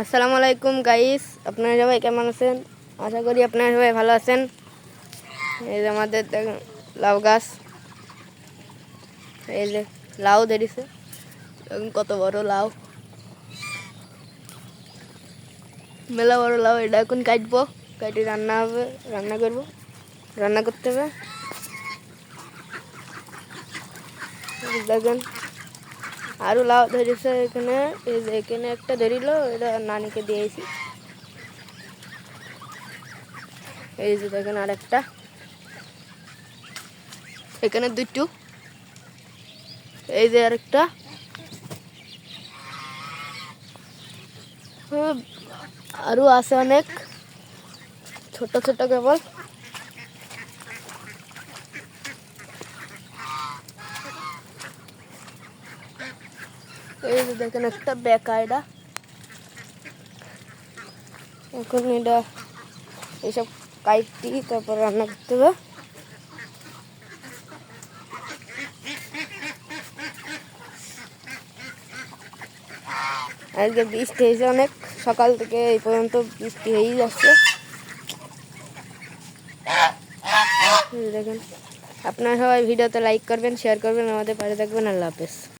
আসসালামু আলাইকুম গাইস আপনারা সবাই কেমন আছেন? আশা করি আপনারা সবাই ভালো আছেন। এই যে আমাদের লাউ গাছ। এই যে লাউ দেখুন কত বড় লাউ। মেলা বড় লাউ, এটা এখন কাটবো। কাটি রান্না হবে, রান্না করব। রান্না করতে হবে। দেখেন। আরও লাউ ধরেছে এখানে এই যে এখানে একটা ধরিল এটা নানিকে দিয়েছি। এই যে দেখেন আর একটা এখানে দুটো। এই যে আরেকটা। হ্যাঁ, আরও আছে অনেক। ছোট ছোট কেবল। এই যে দেখেন একটা বেকা এটা এখন এটা এসব কাইটি তারপর রান্না করতে হবে। আজকে বৃষ্টি হয়েছে অনেক, সকাল থেকে এই পর্যন্ত বৃষ্টি হয়েই যাচ্ছে। দেখেন, আপনারা সবাই ভিডিওতে লাইক করবেন শেয়ার করবেন, আমাদের পাশে থাকবেন, আল্লাহ হাফেজ।